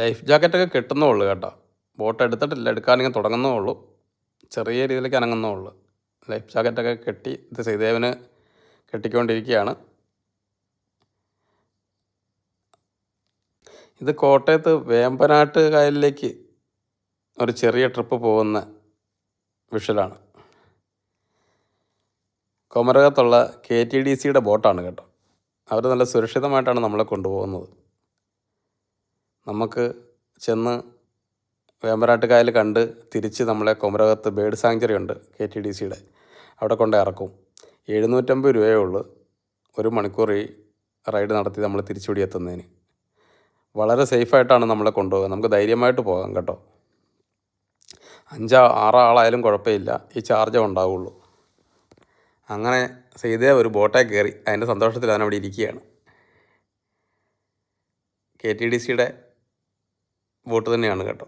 Life ജാക്കറ്റൊക്കെ കിട്ടുന്നേ ഉള്ളൂ കേട്ടോ. Boat എടുത്തിട്ടില്ല എടുക്കാനിങ്ങനെ തുടങ്ങുന്നേ ഉള്ളൂ ചെറിയ രീതിയിലേക്ക് അനങ്ങുന്നേ ഉള്ളൂ ലൈഫ് ജാക്കറ്റൊക്കെ കെട്ടി ഇത് ശ്രീദേവന് കെട്ടിക്കൊണ്ടിരിക്കുകയാണ്. ഇത് കോട്ടയത്ത് വേമ്പനാട്ട് കായലിലേക്ക് ഒരു ചെറിയ ട്രിപ്പ് പോകുന്ന വിഷലാണ്. കൊമരകത്തുള്ള കെ ടി ഡി സിയുടെ ബോട്ടാണ് കേട്ടോ. അവർ നല്ല സുരക്ഷിതമായിട്ടാണ് നമ്മളെ കൊണ്ടുപോകുന്നത്. നമുക്ക് ചെന്ന് വേമ്പനാട്ട് കായൽ കണ്ട് തിരിച്ച് നമ്മളെ കുമരകത്ത് ബേഡ് സാങ്ച്വറി ഉണ്ട് കെ ടി ഡി സിയുടെ. അവിടെ കൊണ്ട് ഇറക്കും. എഴുന്നൂറ്റമ്പത് രൂപയേ ഉള്ളൂ ഒരു മണിക്കൂർ ഈ റൈഡ് നടത്തി നമ്മൾ തിരിച്ചുപിടി എത്തുന്നതിന്. വളരെ സേഫായിട്ടാണ് നമ്മളെ കൊണ്ടുപോകുക. നമുക്ക് ധൈര്യമായിട്ട് പോകാം കേട്ടോ. അഞ്ചാ ആറോ ആളായാലും കുഴപ്പമില്ല. ഈ ചാർജേ ഉണ്ടാവുള്ളൂ. അങ്ങനെ സീതേ ഒരു ബോട്ടേ കയറി. അതിന്റെ സന്തോഷത്തിൽ അവൻ അവിടെ ഇരിക്കുകയാണ്. കെ ടി ഡി സിയുടെ ബോട്ട് തന്നെയാണ് കേട്ടോ.